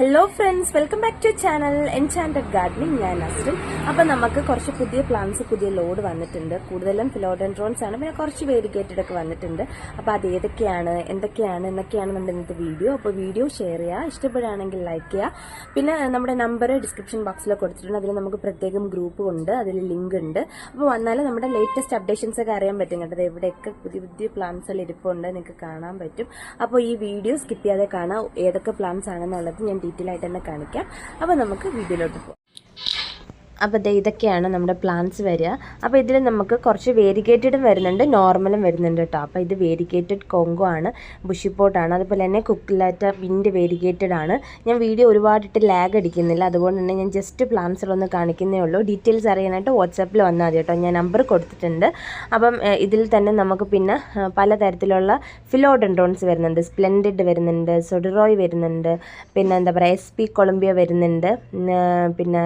Hello friends welcome back to channel enchanted gardening ഞാൻ നസ്രിൻ അപ്പം നമുക്ക് കുറച്ച് പുതിയ പ്ലാന്റ്സ് പുതിയ ലോഡ് വന്നിട്ടുണ്ട്. കൂടുതലും ഫിലോഡൻഡ്രോൺസ് ആണ്. പിന്നെ കുറച്ച് വേരിഗേറ്റഡ് ഒക്കെ വന്നിട്ടുണ്ട്. അപ്പോൾ അത് ഏതൊക്കെയാണ് എന്തൊക്കെയാണ് എന്നൊക്കെയാണ് നമ്മുടെ ഇന്നത്തെ വീഡിയോ അപ്പോൾ വീഡിയോ ഷെയർ ചെയ്യുക. ഇഷ്ടപ്പെടുകയാണെങ്കിൽ ലൈക്ക് ചെയ്യുക. പിന്നെ നമ്മുടെ നമ്പർ ഡിസ്ക്രിപ്ഷൻ ബോക്സിൽ കൊടുത്തിട്ടുണ്ട്. അതിൽ നമുക്ക് പ്രത്യേകം ഗ്രൂപ്പ് ഉണ്ട്. അതിൽ ലിങ്ക് ഉണ്ട്. അപ്പോൾ വന്നാൽ നമ്മുടെ ലേറ്റസ്റ്റ് അപ്ഡേഷൻസ് ഒക്കെ അറിയാൻ പറ്റും കേട്ടോ. അത് എവിടെയൊക്കെ പുതിയ പുതിയ പ്ലാന്റ്സ് ഇരിപ്പുണ്ട്. നിങ്ങൾക്ക് കാണാൻ പറ്റും. അപ്പോൾ ഈ വീഡിയോ സ്കിപ്പ് ചെയ്യാതെ കാണാം. ഏതൊക്കെ പ്ലാന്റ്സ് ആണെന്നുള്ളത് ഞാൻ ഡീറ്റെയിൽ ആയിട്ട് തന്നെ കാണിക്കാം. അപ്പോൾ നമുക്ക് വീഡിയോയിലോട്ട് പോകാം അപ്പോൾ ദേ ഇതൊക്കെയാണ് നമ്മുടെ പ്ലാന്റ്സ് വരിക. അപ്പോൾ ഇതിൽ നമുക്ക് കുറച്ച് വേരിഗേറ്റഡും വരുന്നുണ്ട്. നോർമലും വരുന്നുണ്ട് കേട്ടോ അപ്പോൾ ഇത് വേരിഗേറ്റഡ് കൊങ്കു ആണ്. ബുഷിപ്പോട്ടാണ് അതുപോലെ തന്നെ കുക്കിലാറ്റ വിൻഡ് വേരിഗേറ്റഡ് ആണ്. ഞാൻ വീഡിയോ ഒരുപാടിട്ട് ലാഗ് അടിക്കുന്നില്ല. അതുകൊണ്ട് തന്നെ ഞാൻ ജസ്റ്റ് പ്ലാന്റ്സിലൊന്ന് കാണിക്കുന്നേ ഉള്ളൂ. ഡീറ്റെയിൽസ് അറിയാനായിട്ട് വാട്സാപ്പിൽ വന്നാൽ മതി കേട്ടോ ഞാൻ നമ്പർ കൊടുത്തിട്ടുണ്ട്. അപ്പം ഇതിൽ തന്നെ നമുക്ക് പിന്നെ പലതരത്തിലുള്ള ഫിലോഡൻഡ്രോൺസ് വരുന്നുണ്ട്. സ്പ്ലെൻഡിഡ് വരുന്നുണ്ട്. സൊഡിറോയ് വരുന്നുണ്ട്. പിന്നെ എന്താ പറയുക എസ് പി കൊളംബിയ വരുന്നുണ്ട്. പിന്നെ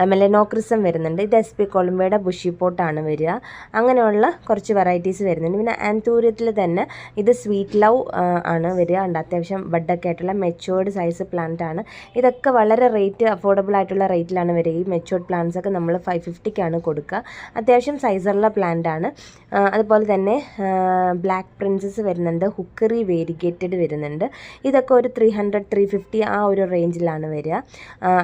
ഏഹ്, മെലനോക്രിസം വരുന്നുണ്ട്. ഇത് എസ് പി കൊളുമ്പയുടെ ബുഷി പോട്ടാണ് വരിക. അങ്ങനെയുള്ള കുറച്ച് വെറൈറ്റീസ് വരുന്നുണ്ട്. പിന്നെ ആൻതൂര്യത്തിൽ തന്നെ ഇത് സ്വീറ്റ് ലവ് ആണ് വരിക. ഉണ്ട് അത്യാവശ്യം ബഡൊക്കെ ആയിട്ടുള്ള മെച്ചുവേർഡ് സൈസ് പ്ലാന്റ് ആണ്. ഇതൊക്കെ വളരെ റേറ്റ് അഫോർഡബിൾ ആയിട്ടുള്ള റേറ്റിലാണ് വരിക. ഈ മെച്ചുവേർഡ് പ്ലാന്റ്സ് ഒക്കെ നമ്മൾ ഫൈവ് ഫിഫ്റ്റിക്കാണ് കൊടുക്കുക. അത്യാവശ്യം സൈസുള്ള പ്ലാന്റ് ആണ്. അതുപോലെ തന്നെ ബ്ലാക്ക് പ്രിൻസസ് വരുന്നുണ്ട്. ഹുക്കറി വേരിഗേറ്റഡ് വരുന്നുണ്ട്. ഇതൊക്കെ ഒരു ത്രീ ഹൺഡ്രഡ് ത്രീ ഫിഫ്റ്റി ആ ഒരു റേഞ്ചിലാണ് വരിക.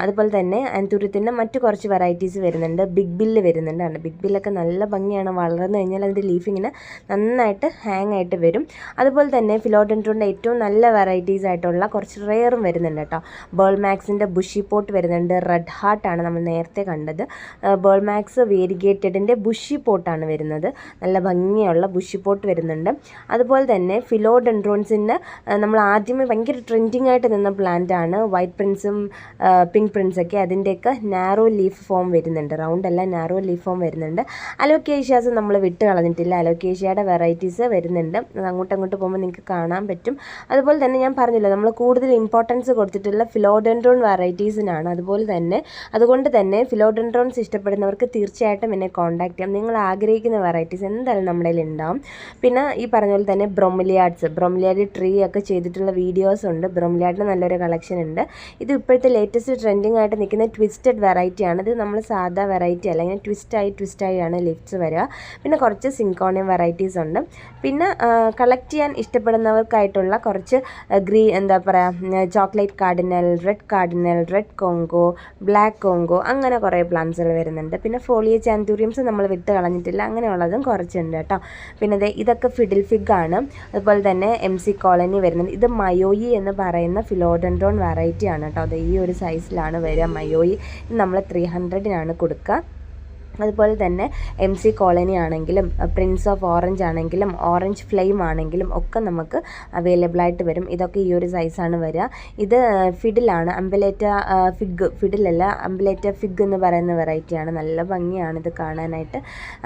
അതുപോലെ തന്നെ അന്തൂര്യത്തിന്റെ മറ്റു കുറച്ച് വെറൈറ്റീസ് വരുന്നുണ്ട്. ബിഗ് ബില്ല് വരുന്നുണ്ട്. ആണ് ബിഗ് ബില്ലൊക്കെ നല്ല ഭംഗിയാണ്. വളർന്നു കഴിഞ്ഞാൽ അതിന്റെ ലീഫ് ഇങ്ങനെ നന്നായിട്ട് ഹാങ് ആയിട്ട് വരും. അതുപോലെ തന്നെ ഫിലോഡൻട്രോണിന്റെ ഏറ്റവും നല്ല വെറൈറ്റീസ് ആയിട്ടുള്ള കുറച്ച് റെയറും വരുന്നുണ്ട് കേട്ടോ. ബേൾ മാക്സിന്റെ ബുഷി പോട്ട് വരുന്നുണ്ട്. റെഡ് ഹാർട്ടാണ് നമ്മൾ നേരത്തെ കണ്ടത്. ബേൾ മാക്സ് വേരിഗേറ്റഡിന്റെ ബുഷി പോട്ടാണ് വരുന്നത്. നല്ല ഭംഗിയുള്ള ബുഷി പോട്ട് വരുന്നുണ്ട്. അതുപോലെ തന്നെ ഫിലോഡൻട്രോൺസിന് നമ്മൾ ആദ്യമേ ഭയങ്കര ട്രെൻഡിങ് ആയിട്ട് നിന്ന പ്ലാന്റ് ആണ്. വൈറ്റ് പ്രിൻസും പിങ്ക് പ്രിൻസൊക്കെ അതിന്റെയൊക്കെ നാരോ ലീഫ് ഫോം വരുന്നുണ്ട്. റൗണ്ട് അല്ല നാരോ ലീഫ് ഫോം വരുന്നുണ്ട്. അലോക്കേഷ്യാസ് നമ്മൾ വിട്ട് കളഞ്ഞിട്ടില്ല. അലോക്കേഷ്യയുടെ വെറൈറ്റീസ് വരുന്നുണ്ട്. അങ്ങോട്ട് അങ്ങോട്ട് പോകുമ്പോൾ നിങ്ങൾക്ക് കാണാൻ പറ്റും. അതുപോലെ തന്നെ ഞാൻ പറഞ്ഞില്ല നമ്മൾ കൂടുതൽ ഇമ്പോർട്ടൻസ് കൊടുത്തിട്ടുള്ള ഫിലോഡൻഡ്രോൺ വെറൈറ്റീസിനാണ് അതുപോലെ തന്നെ അതുകൊണ്ട് തന്നെ ഫിലോഡൻഡ്രോൺസ് ഇഷ്ടപ്പെടുന്നവർക്ക് തീർച്ചയായിട്ടും എന്നെ കോൺടാക്ട് ചെയ്യാം. നിങ്ങൾ ആഗ്രഹിക്കുന്ന വെറൈറ്റീസ് എന്തായാലും നമ്മുടെ ഉണ്ടാവും. പിന്നെ ഈ പറഞ്ഞ പോലെ തന്നെ ബ്രൊമിലിയാഡ്സ് ബ്രൊമിലിയാഡ് ട്രീ ഒക്കെ ചെയ്തിട്ടുള്ള വീഡിയോസ് ഉണ്ട്. ബ്രൊമിലിയാഡിന് നല്ലൊരു കളക്ഷൻ ഉണ്ട്. ഇത് ഇപ്പോഴത്തെ ലേറ്റസ്റ്റ് ട്രെൻഡിങ് ആയിട്ട് നിൽക്കുന്ന ട്വിസ്റ്റഡ് വെറൈറ്റിയാണ് ഇത് നമ്മൾ സാധാ വെറൈറ്റി അല്ല ഇങ്ങനെ ട്വിസ്റ്റായി ആണ് ലിഫ്റ്റ്സ് വരിക. പിന്നെ കുറച്ച് സിങ്കോണിയം വെറൈറ്റീസ് ഉണ്ട്. പിന്നെ കളക്ട് ചെയ്യാൻ ഇഷ്ടപ്പെടുന്നവർക്കായിട്ടുള്ള കുറച്ച് ഗ്രീ എന്താ പറയുക chocolate cardinal red cardinal red Congo black Congo അങ്ങനെ കുറേ പ്ലാന്റ്സുകൾ വരുന്നുണ്ട്. പിന്നെ ഫോളിയ ചാന്തൂരിയംസ് നമ്മൾ വിട്ട് കളഞ്ഞിട്ടില്ല അങ്ങനെയുള്ളതും കുറച്ചുണ്ട് കേട്ടോ. പിന്നെ ഇതൊക്കെ ഫിഡിൽ ഫിഗ് ആണ്. അതുപോലെ തന്നെ എം സി കോളനി വരുന്നുണ്ട്. ഇത് മയോയി എന്ന് പറയുന്ന ഫിലോഡൻഡ്രോൺ വെറൈറ്റി ആണ് കേട്ടോ. അത് ഈ ഒരു സൈസിലാണ് വരിക മയോയി. നമ്മൾ ത്രീ ഹൺഡ്രഡിനാണ് കൊടുക്കുക. അതുപോലെ തന്നെ എം സി കോളനി ആണെങ്കിലും പ്രിൻസ് ഓഫ് ഓറഞ്ച് ആണെങ്കിലും ഓറഞ്ച് ഫ്ലെയിം ആണെങ്കിലും ഒക്കെ നമുക്ക് അവൈലബിൾ ആയിട്ട് വരും. ഇതൊക്കെ ഈ ഒരു സൈസാണ് വരിക. ഇത് ഫിഡിലാണ് അമ്പലേറ്റ ഫിഗ് ഫിഡിലല്ല അമ്പലേറ്റ ഫിഗ് എന്ന് പറയുന്ന വെറൈറ്റിയാണ് നല്ല ഭംഗിയാണ് ഇത് കാണാനായിട്ട്.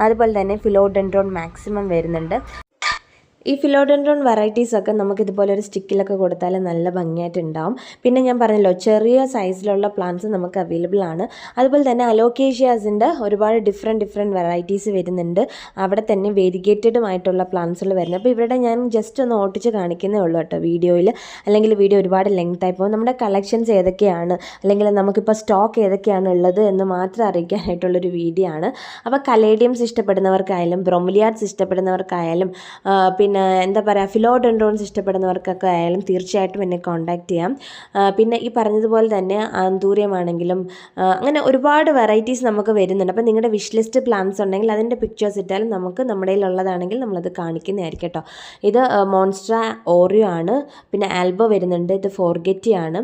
അതുപോലെ തന്നെ ഫിലോഡെൻഡ്രോൺ മാക്സിമം വരുന്നുണ്ട്. ഈ ഫിലോഡൻഡ്രോൺ വെറൈറ്റീസ് ഒക്കെ നമുക്ക് ഇതുപോലെ ഒരു സ്റ്റിക്കിലൊക്കെ കൊടുത്താൽ നല്ല ഭംഗിയായിട്ട് ഉണ്ടാവും പിന്നെ ഞാൻ പറഞ്ഞല്ലോ ചെറിയ സൈസിലുള്ള പ്ലാന്റ്സ് നമുക്ക് അവൈലബിൾ ആണ്. അതുപോലെ തന്നെ അലോക്കേഷ്യാസിന്റെ ഒരുപാട് ഡിഫറെന്റ് ഡിഫറെന്റ് വെറൈറ്റീസ് വരുന്നുണ്ട്. അവിടെ തന്നെ വേരിഗേറ്റഡും ആയിട്ടുള്ള പ്ലാന്റ്സുകൾ വരുന്നത് അപ്പോൾ ഇവിടെ ഞാൻ ജസ്റ്റ് ഒന്ന് ഓട്ടിച്ച് കാണിക്കുന്നേ ഉള്ളൂ കേട്ടോ വീഡിയോയിൽ അല്ലെങ്കിൽ വീഡിയോ ഒരുപാട് ലെങ്ത് ആയി പോകും. നമ്മുടെ കളക്ഷൻസ് ഏതൊക്കെയാണ്? അല്ലെങ്കിൽ നമുക്കിപ്പോൾ സ്റ്റോക്ക് ഏതൊക്കെയാണ് ഉള്ളത് എന്ന് മാത്രം അറിയിക്കാനായിട്ടുള്ളൊരു വീഡിയോ ആണ്. അപ്പോൾ കലേഡിയംസ് ഇഷ്ടപ്പെടുന്നവർക്കായാലും ബ്രൊമിലിയാർഡ്സ് ഇഷ്ടപ്പെടുന്നവർക്കായാലും ആ, പിന്നെ എന്താ പറയുക ഫിലോഡെൻഡ്രോൺസ് ഇഷ്ടപ്പെടുന്നവർക്കൊക്കെ ആയാലും തീർച്ചയായിട്ടും എന്നെ കോൺടാക്ട് ചെയ്യാം. പിന്നെ ഈ പറഞ്ഞതുപോലെ തന്നെ ആന്തൂര്യമാണെങ്കിലും അങ്ങനെ ഒരുപാട് വെറൈറ്റീസ് നമുക്ക് വരുന്നുണ്ട്. അപ്പോൾ നിങ്ങളുടെ വിഷ് ലിസ്റ്റ് പ്ലാൻസ് ഉണ്ടെങ്കിൽ അതിന്റെ പിക്ചേഴ്സ് ഇട്ടാലും നമുക്ക് നമ്മുടെ കയ്യിലുള്ളതാണെങ്കിൽ നമ്മളത് കാണിക്കുന്നതായിരിക്കും കേട്ടോ. ഇത് മോൺസ്ട്ര ഓറിയോ ആണ്. പിന്നെ ആൽബോ വരുന്നുണ്ട്. ഇത് ഫോർഗെറ്റി ആണ്.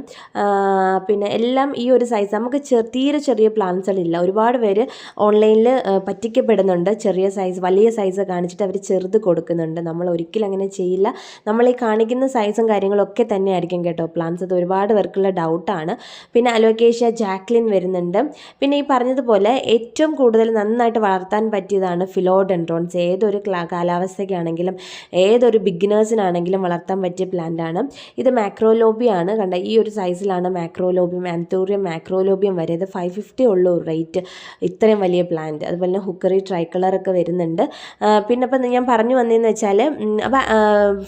പിന്നെ എല്ലാം ഈ ഒരു സൈസ് നമുക്ക് തീരെ ചെറിയ പ്ലാന്റ്സുകളില്ല ഒരുപാട് പേര് ഓൺലൈനിൽ പറ്റിക്കപ്പെടുന്നുണ്ട്. ചെറിയ സൈസ് വലിയ സൈസ് കാണിച്ചിട്ട് അവർ ചെറുത് കൊടുക്കുന്നുണ്ട്. നമ്മൾ ഒരിക്കലും അങ്ങനെ ചെയ്യില്ല. നമ്മൾ ഈ കാണിക്കുന്ന സൈസും കാര്യങ്ങളൊക്കെ തന്നെ ആയിരിക്കും കേട്ടോ പ്ലാന്റ്സ് അത് ഒരുപാട് പേർക്കുള്ള ഡൗട്ടാണ് പിന്നെ അലോക്കേഷ്യ ജാക്ലിൻ വരുന്നുണ്ട്. പിന്നെ ഈ പറഞ്ഞതുപോലെ ഏറ്റവും കൂടുതൽ നന്നായിട്ട് വളർത്താൻ പറ്റിയതാണ് ഫിലോഡെൻഡ്രോൺസ് ഏതൊരു ക്ലാ കാലാവസ്ഥയ്ക്കാണെങ്കിലും ഏതൊരു ബിഗിനേഴ്സിനാണെങ്കിലും വളർത്താൻ പറ്റിയ പ്ലാന്റാണ് ഇത് മാക്രോലോബിയാണ് കണ്ട ഈ ഒരു സൈസിലാണ് മാക്രോലോബിയം ആന്തൂറിയം മാക്രോലോബിയം വരെ. ഇത് ഫൈവ് ഫിഫ്റ്റി ഉള്ളൂ റേറ്റ് ഇത്രയും വലിയ പ്ലാന്റ് അതുപോലെ തന്നെ ഹുക്കറി ട്രൈ കളറൊക്കെ വരുന്നുണ്ട്. പിന്നെ ഇപ്പം ഞാൻ പറഞ്ഞു വന്നതെന്ന് വെച്ചാൽ അപ്പം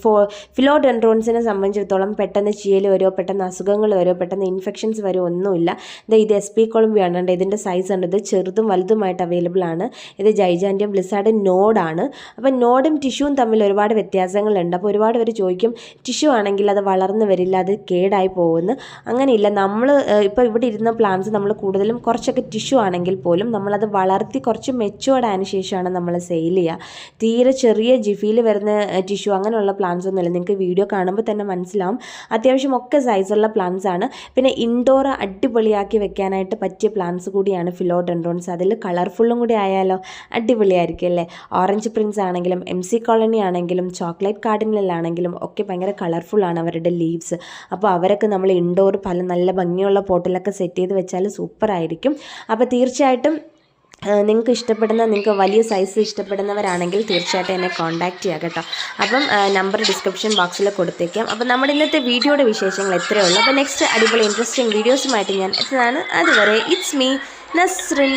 ഫോ ഫിലോഡെൻഡ്രോൺസിനെ സംബന്ധിച്ചിടത്തോളം പെട്ടെന്ന് ചീയൽ വരുമോ പെട്ടെന്ന് അസുഖങ്ങൾ വരുമോ പെട്ടെന്ന് ഇൻഫെക്ഷൻസ് വരുമോ ഒന്നുമില്ല. ഇത് ഇത് എസ് പി കൊളംബിയാണ് ഉണ്ട് ഇതിന്റെ സൈസ് ഉണ്ട് ഇത് ചെറുതും വലുതുമായിട്ട് അവൈലബിൾ ആണ്. ഇത് ജൈജാൻഡിയം ബ്ലിസാഡ് നോഡാണ് അപ്പം നോഡും ടിഷ്യൂവും തമ്മിൽ ഒരുപാട് വ്യത്യാസങ്ങളുണ്ട്. അപ്പോൾ ഒരുപാട് പേര് ചോദിക്കും ടിഷ്യൂ ആണെങ്കിൽ അത് വളർന്നു വരില്ല അത് കേടായി പോകുന്നു. അങ്ങനെയില്ല. നമ്മൾ ഇപ്പോൾ ഇവിടെ ഇരുന്ന പ്ലാന്റ്സ് നമ്മൾ കൂടുതലും കുറച്ചൊക്കെ ടിഷ്യൂ ആണെങ്കിൽ പോലും നമ്മളത് വളർത്തി കുറച്ച് മെച്ചുവേർഡ് ആയതിനു ശേഷമാണ് നമ്മൾ സെയിൽ ചെയ്യുക. തീരെ ചെറിയ ജിഫിയിൽ വരുന്ന ടിഷ്യൂ അങ്ങനെയുള്ള പ്ലാന്റ്സ് ഒന്നുമില്ല നിങ്ങൾക്ക് വീഡിയോ കാണുമ്പോൾ തന്നെ മനസ്സിലാവും. അത്യാവശ്യം ഒക്കെ സൈസുള്ള പ്ലാന്റ്സ് ആണ്. പിന്നെ ഇൻഡോർ അടിപൊളിയാക്കി വെക്കാനായിട്ട് പറ്റിയ പ്ലാന്റ്സ് കൂടിയാണ് ഫിലോഡെൻഡ്രോൺസ് അതിൽ കളർഫുള്ളും കൂടി ആയാലോ അടിപൊളിയായിരിക്കും അല്ലേ? ഓറഞ്ച് പ്രിൻസ് ആണെങ്കിലും എം സി കോളനി ആണെങ്കിലും ചോക്ലേറ്റ് കാർഡിനിലാണെങ്കിലും ഒക്കെ ഭയങ്കര ആണ് അവരുടെ ലീവ്സ് അപ്പോൾ അവരൊക്കെ നമ്മൾ ഇൻഡോർ പല നല്ല ഭംഗിയുള്ള പോട്ടിലൊക്കെ സെറ്റ് ചെയ്ത് വെച്ചാൽ സൂപ്പറായിരിക്കും അപ്പോൾ തീർച്ചയായിട്ടും നിങ്ങൾക്ക് ഇഷ്ടപ്പെടുന്ന നിങ്ങൾക്ക് വലിയ സൈസ് ഇഷ്ടപ്പെടുന്നവരാണെങ്കിൽ തീർച്ചയായിട്ടും എന്നെ കോൺടാക്റ്റ് ചെയ്യുക കേട്ടോ. അപ്പം നമ്പർ ഡിസ്ക്രിപ്ഷൻ ബോക്സിൽ കൊടുത്തേക്കാം. അപ്പം നമ്മുടെ ഇന്നത്തെ വീഡിയോയുടെ വിശേഷങ്ങൾ എത്രയേ ഉള്ളൂ. അപ്പോൾ നെക്സ്റ്റ് അടിപൊളി ഇൻട്രസ്റ്റിംഗ് വീഡിയോസുമായിട്ട് ഞാൻ എത്തുന്നതാണ്. അതുവരെ ഇറ്റ്സ് മീ നസ്രിൻ